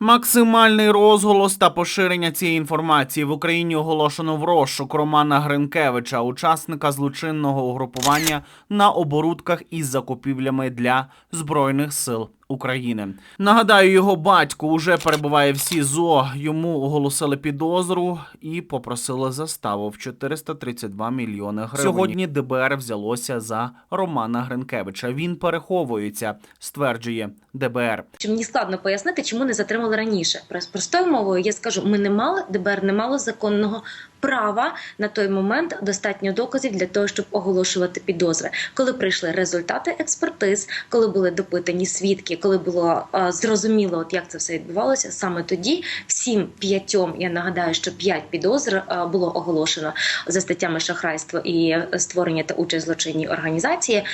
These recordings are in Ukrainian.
Максимальний розголос та поширення цієї інформації в Україні оголошено в розшук Романа Гринкевича, учасника злочинного угрупування на оборудках із закупівлями для збройних сил України. Нагадаю, його батько уже перебуває в СІЗО. Йому оголосили підозру і попросили заставу в 432 мільйони гривень. Сьогодні ДБР взялося за Романа Гринкевича. Він переховується, стверджує ДБР. Чи мені складно пояснити, чому не затримали раніше? Прос- Простою мовою я скажу: ми не мали ДБР не мало законного права на той момент достатньо доказів для того, щоб оголошувати підозри. Коли прийшли результати експертиз, коли були допитані свідки, коли було е, зрозуміло, от як це все відбувалося, саме тоді всім п'ятьом, я нагадаю, що п'ять підозр е, було оголошено за статтями шахрайство і е, створення та участь в злочинній організації е,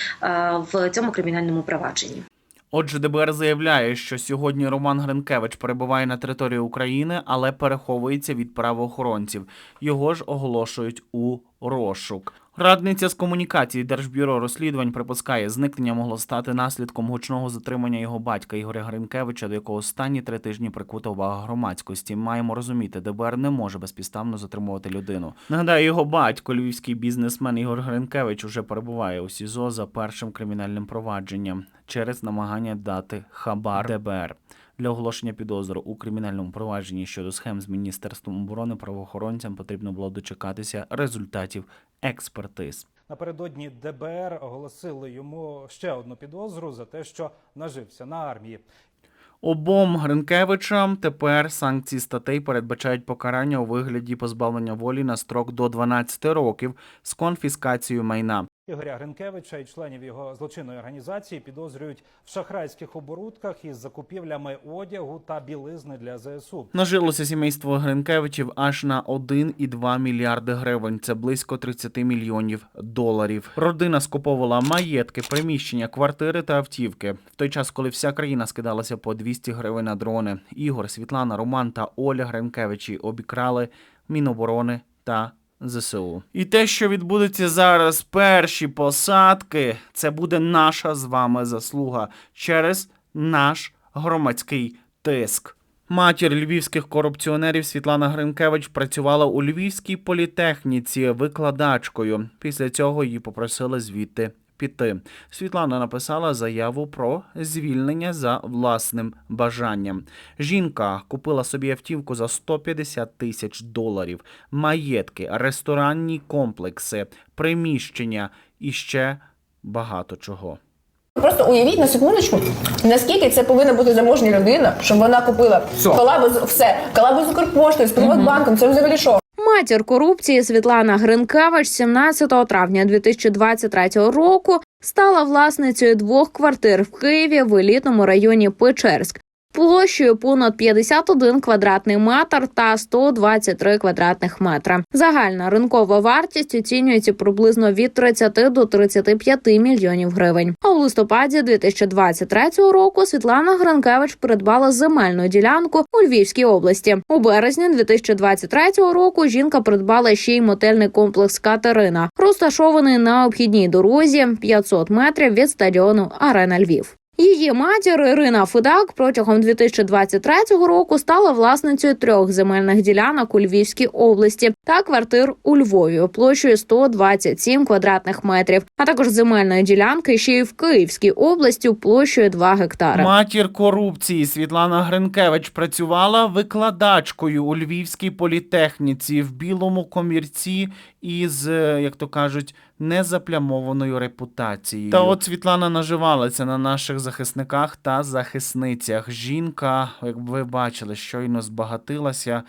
в цьому кримінальному провадженні. Отже, ДБР заявляє, що сьогодні Роман Гринкевич перебуває на території України, але переховується від правоохоронців. Його ж оголошують у розшук. Радниця з комунікації Держбюро розслідувань припускає, зникнення могло стати наслідком гучного затримання його батька Ігоря Гринкевича, до якого останні три тижні прикута увага громадськості. Маємо розуміти, ДБР не може безпідставно затримувати людину. Нагадаю, його батько, львівський бізнесмен Ігор Гринкевич, уже перебуває у СІЗО за першим кримінальним провадженням через намагання дати хабар ДБР. Для оголошення підозру у кримінальному провадженні щодо схем з міністерством оборони правоохоронцям потрібно було дочекатися результатів експертиз. Напередодні ДБР оголосили йому ще одну підозру за те, що нажився на армії. Обом Гринкевичам тепер санкції статей передбачають покарання у вигляді позбавлення волі на строк до 12 років з конфіскацією майна. Ігоря Гринкевича і членів його злочинної організації підозрюють в шахрайських оборудках із закупівлями одягу та білизни для ЗСУ. Нажилося сімейство Гринкевичів аж на 1,2 мільярди гривень. Це близько 30 мільйонів доларів. Родина скуповувала маєтки, приміщення, квартири та автівки. В той час, коли вся країна скидалася по 200 гривень на дрони, Ігор, Світлана, Роман та Оля Гринкевичі обікрали Міноборони та ЗСУ. І те, що відбудеться зараз, перші посадки, це буде наша з вами заслуга через наш громадський тиск. Матір львівських корупціонерів Світлана Гринкевич працювала у Львівській політехніці викладачкою. Після цього її попросили звідти піти. Світлана написала заяву про звільнення за власним бажанням. Жінка купила собі автівку за 150 тисяч доларів, маєтки, ресторанні комплекси, приміщення і ще багато чого. Просто уявіть на секундочку, наскільки це повинна бути заможня людина, щоб вона купила колабу з все, колабу з Укрпоштою, з Приватбанком, це взагалі що? Матір корупції Світлана Гринкевич 17 травня 2023 року стала власницею двох квартир в Києві в елітному районі Печерськ площею понад 51 квадратний метр та 123 квадратних метра. Загальна ринкова вартість оцінюється приблизно від 30 до 35 мільйонів гривень. А у листопаді 2023 року Світлана Гринкевич придбала земельну ділянку у Львівській області. У березні 2023 року жінка придбала ще й мотельний комплекс Катерина, розташований на обхідній дорозі 500 метрів від стадіону Арена Львів. Її матір Ірина Федак протягом 2023 року стала власницею трьох земельних ділянок у Львівській області та квартир у Львові площею 127 квадратних метрів, а також земельної ділянки ще й в Київській області площею 2 гектари. Матір корупції Світлана Гринкевич працювала викладачкою у Львівській політехніці в білому комірці із, е, як то кажуть, незаплямованою репутацією. Та от Світлана наживалася на наших захисниках та захисницях. Жінка, як ви бачили, щойно збагатилася.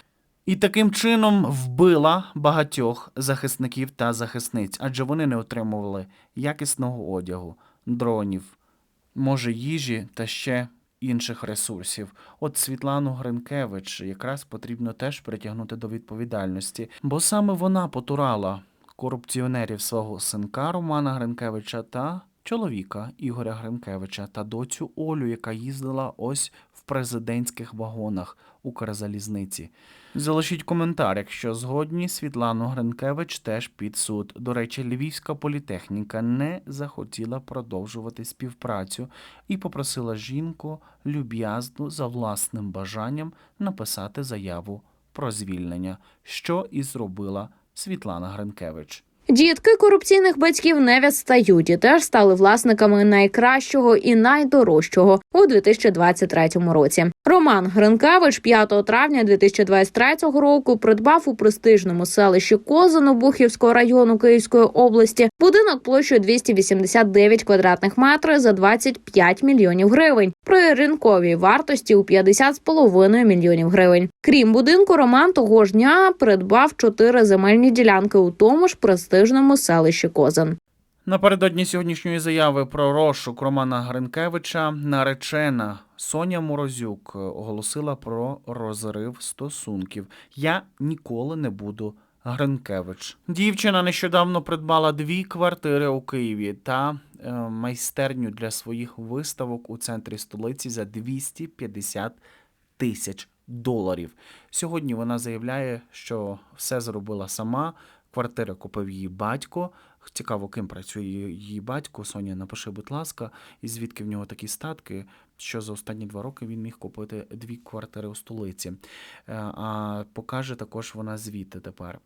І таким чином вбила багатьох захисників та захисниць, адже вони не отримували якісного одягу, дронів, може, їжі та ще інших ресурсів. От Світлану Гринкевич якраз потрібно теж притягнути до відповідальності, бо саме вона потурала корупціонерів свого синка Романа Гринкевича та чоловіка Ігоря Гринкевича та доцю Олю, яка їздила ось президентських вагонах Укрзалізниці. Залишіть коментар, якщо згодні Світлану Гринкевич теж під суд. До речі, Львівська політехніка не захотіла продовжувати співпрацю і попросила жінку люб'язну за власним бажанням написати заяву про звільнення, що і зробила Світлана Гринкевич. Дітки корупційних батьків не відстають і теж стали власниками найкращого і найдорожчого у 2023 році. Роман Гринкевич 5 травня 2023 року придбав у престижному селищі Козино Бухівського району Київської області будинок площею 289 квадратних метрів за 25 мільйонів гривень при ринковій вартості у 50,5 мільйонів гривень. Крім будинку, Роман того ж дня придбав чотири земельні ділянки у тому ж престижному селищі Козин. Напередодні сьогоднішньої заяви про розшук Романа Гринкевича наречена Соня Морозюк оголосила про розрив стосунків. Я ніколи не буду Гринкевич. Дівчина нещодавно придбала дві квартири у Києві та е, майстерню для своїх виставок у центрі столиці за 250 тисяч доларів. Сьогодні вона заявляє, що все зробила сама. Квартири купив її батько. Цікаво, ким працює її батько. Соня, напиши, будь ласка, і звідки в нього такі статки, що за останні два роки він міг купити дві квартири у столиці. Е, А покаже також вона звідти тепер.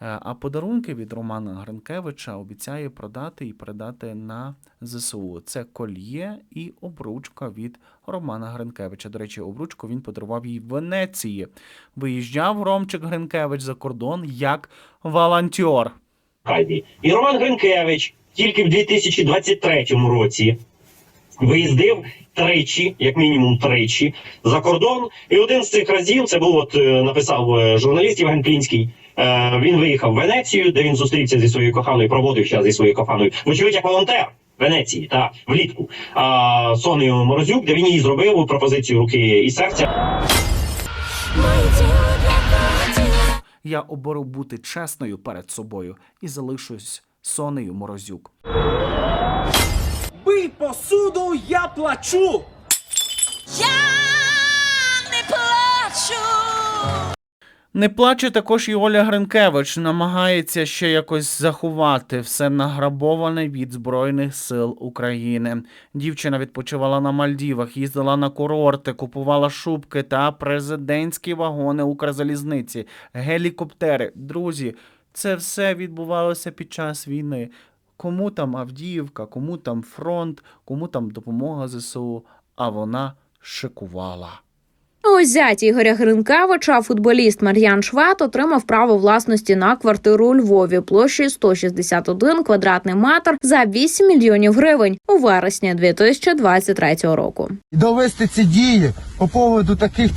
Е, А подарунки від Романа Гринкевича обіцяє продати і передати на ЗСУ. Це кольє і обручка від Романа Гринкевича. До речі, обручку він подарував їй в Венеції. Виїжджав Ромчик Гринкевич за кордон як волонтер. Аркадії. І Роман Гринкевич тільки в 2023 році виїздив тричі, як мінімум тричі, за кордон. І один з цих разів це був от е, написав е, журналіст Євген Плінський. Е, Він виїхав в Венецію, де він зустрівся зі своєю коханою, проводив час зі своєю коханою. Вочевидь, як волонтер. Венеції, та влітку. А Сонею Морозюк, де він їй зробив пропозицію руки і серця. Я обору бути чесною перед собою і залишусь Сонею Морозюк. Бий посуду, я плачу. Не плаче також і Оля Гринкевич, намагається ще якось заховати все награбоване від Збройних сил України. Дівчина відпочивала на Мальдівах, їздила на курорти, купувала шубки та президентські вагони Укрзалізниці, гелікоптери. Друзі, це все відбувалося під час війни. Кому там Авдіївка, кому там фронт, кому там допомога ЗСУ, а вона шикувала. У зять Ігоря Гринкевича футболіст Мар'ян Швед отримав право власності на квартиру у Львові площею 161 квадратний метр за 8 мільйонів гривень у вересні 2023 року. довести ці дії по поводу таких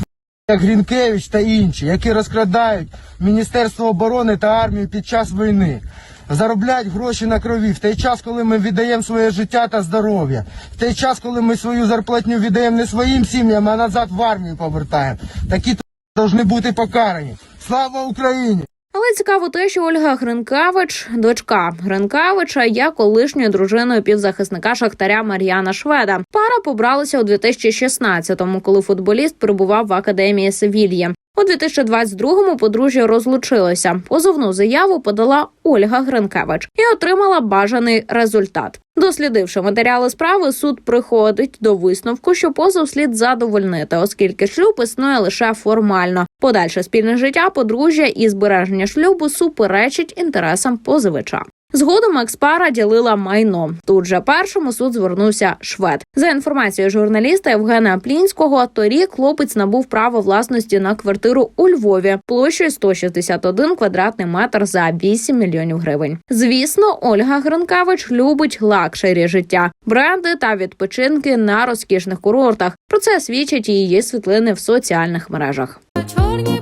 як Грінкевич та інші, які розкрадають Міністерство оборони та армію під час війни. Заробляють гроші на крові в той час, коли ми віддаємо своє життя та здоров'я, в той час, коли ми свою зарплатню віддаємо не своїм сім'ям, а назад в армію повертаємо. Такі повинні бути покарані. Слава Україні! Але цікаво те, що Ольга Гринкевич, дочка Гринкевича, є колишньою дружиною півзахисника Шахтаря Мар'яна Шведа. Пара побралася у 2016-му, коли футболіст перебував в академії Севільї. У 2022-му подружжя розлучилося. Позовну заяву подала Ольга Гринкевич і отримала бажаний результат. Дослідивши матеріали справи, суд приходить до висновку, що позов слід задовольнити, оскільки шлюб існує лише формально. Подальше спільне життя подружжя і збереження шлюбу суперечить інтересам позивача. Згодом експара ділила майно. Тут же першому суд звернувся швед. За інформацією журналіста Євгена Плінського, торік хлопець набув право власності на квартиру у Львові площею 161 квадратний метр за 8 мільйонів гривень. Звісно, Ольга Гринкевич любить лакшері життя, бренди та відпочинки на розкішних курортах. Про це свідчать її світлини в соціальних мережах. Чорні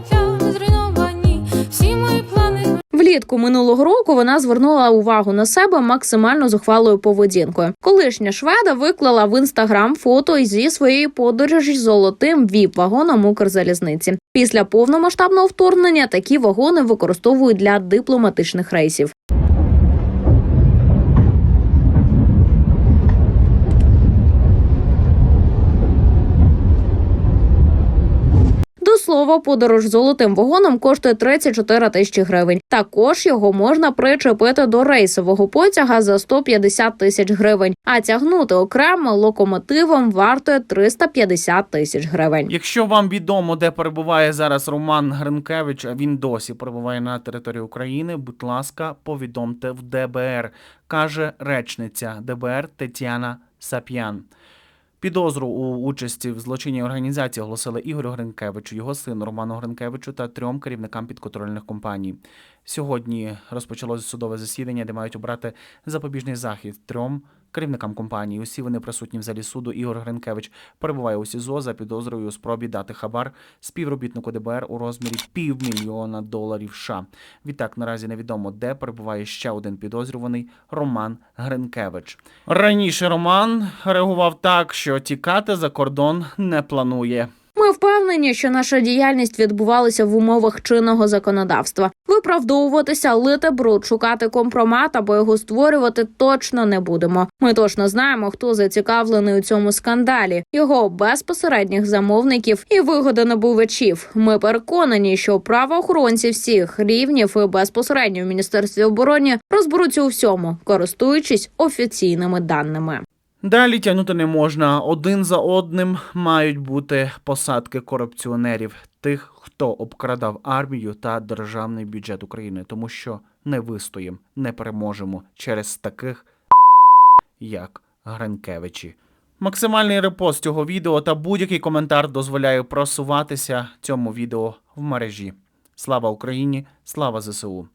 Влітку минулого року вона звернула увагу на себе максимально зухвалою поведінкою. Колишня шведа виклала в інстаграм фото зі своєї подорожі золотим віп-вагоном Укрзалізниці. Після повномасштабного вторгнення такі вагони використовують для дипломатичних рейсів. Слова, подорож золотим вагоном коштує 34 тисячі гривень. Також його можна причепити до рейсового потяга за 150 тисяч гривень, а тягнути окремо локомотивом вартує 350 тисяч гривень. Якщо вам відомо, де перебуває зараз Роман Гринкевич, а він досі перебуває на території України, будь ласка, повідомте в ДБР, каже речниця ДБР Тетяна Сап'ян. Підозру у участі в злочинній організації оголосили Ігорю Гринкевичу, його сину Роману Гринкевичу та трьом керівникам підконтрольних компаній. Сьогодні розпочалося судове засідання, де мають обрати запобіжний захід трьом керівникам компанії. Усі вони присутні в залі суду. Ігор Гринкевич перебуває у СІЗО за підозрою у спробі дати хабар співробітнику ДБР у розмірі півмільйона доларів. США. Відтак наразі невідомо, де перебуває ще один підозрюваний Роман Гринкевич. Раніше Роман реагував так, що тікати за кордон не планує. Ми впевнені, що наша діяльність відбувалася в умовах чинного законодавства. Виправдовуватися, лити бруд, шукати компромат або його створювати точно не будемо. Ми точно знаємо, хто зацікавлений у цьому скандалі, його безпосередніх замовників і вигодонабувачів. Ми переконані, що правоохоронці всіх рівнів і безпосередньо в міністерстві оборони розберуться у всьому, користуючись офіційними даними. Далі тягнути не можна. Один за одним мають бути посадки корупціонерів, тих, хто обкрадав армію та державний бюджет України, тому що не вистоїм, не переможемо через таких як Гринкевичі. Максимальний репост цього відео та будь-який коментар дозволяє просуватися цьому відео в мережі. Слава Україні! Слава ЗСУ!